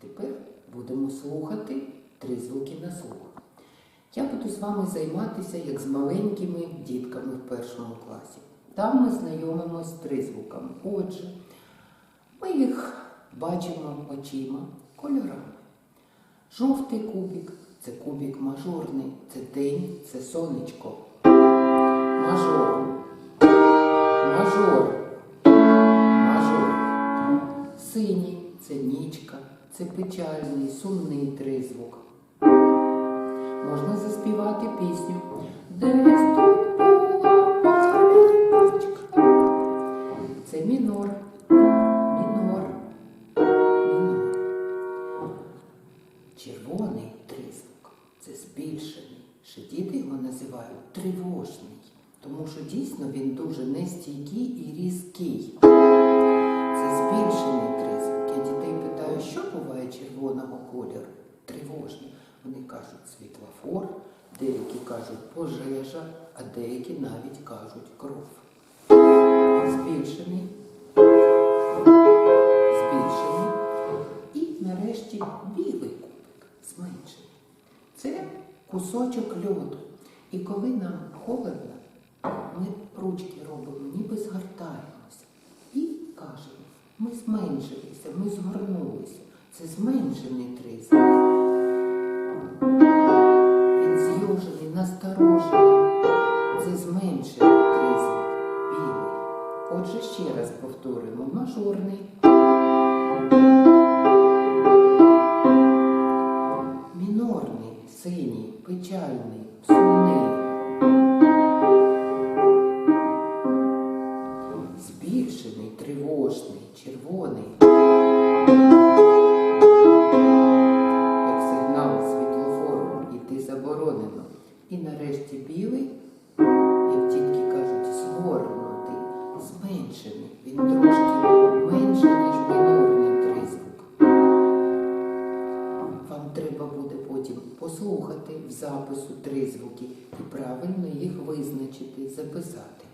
Тепер будемо слухати три звуки на слух. Я буду з вами займатися як з маленькими дітками в першому класі. Там ми знайомимося з тризвуками. Отже, ми їх бачимо очима кольорами. Жовтий кубик це кубик мажорний, це день, це сонечко. Це печальний, сумний тризвук. Можна заспівати пісню. Це мінор. Мінор. Мінор. Червоний тризвук це збільшений. Ще діти його називають тривожний, тому що дійсно він дуже нестійкий і різкий. Червоного кольору? Тривожний. Вони кажуть світлофор, деякі кажуть пожежа, а деякі навіть кажуть кров. Збільшений. Збільшений. І нарешті білий кубик зменшений. Це кусочок льоду. І коли нам холодно, ми ручки робимо, ніби згортаємося. І кажемо, ми зменшилися, ми згорнулися. Це зменшений тризвук. Він зйожений, насторожений. Це зменшений тризвук. Білий. Отже, ще раз повторюємо. Мажорний. Мінорний, синій, печальний, сумний. І нарешті білий, як тільки кажуть, згорнутий, зменшений. Він трошки менше, ніж мінорний тризвук. Вам треба буде потім послухати в запису три звуки і правильно їх визначити, записати.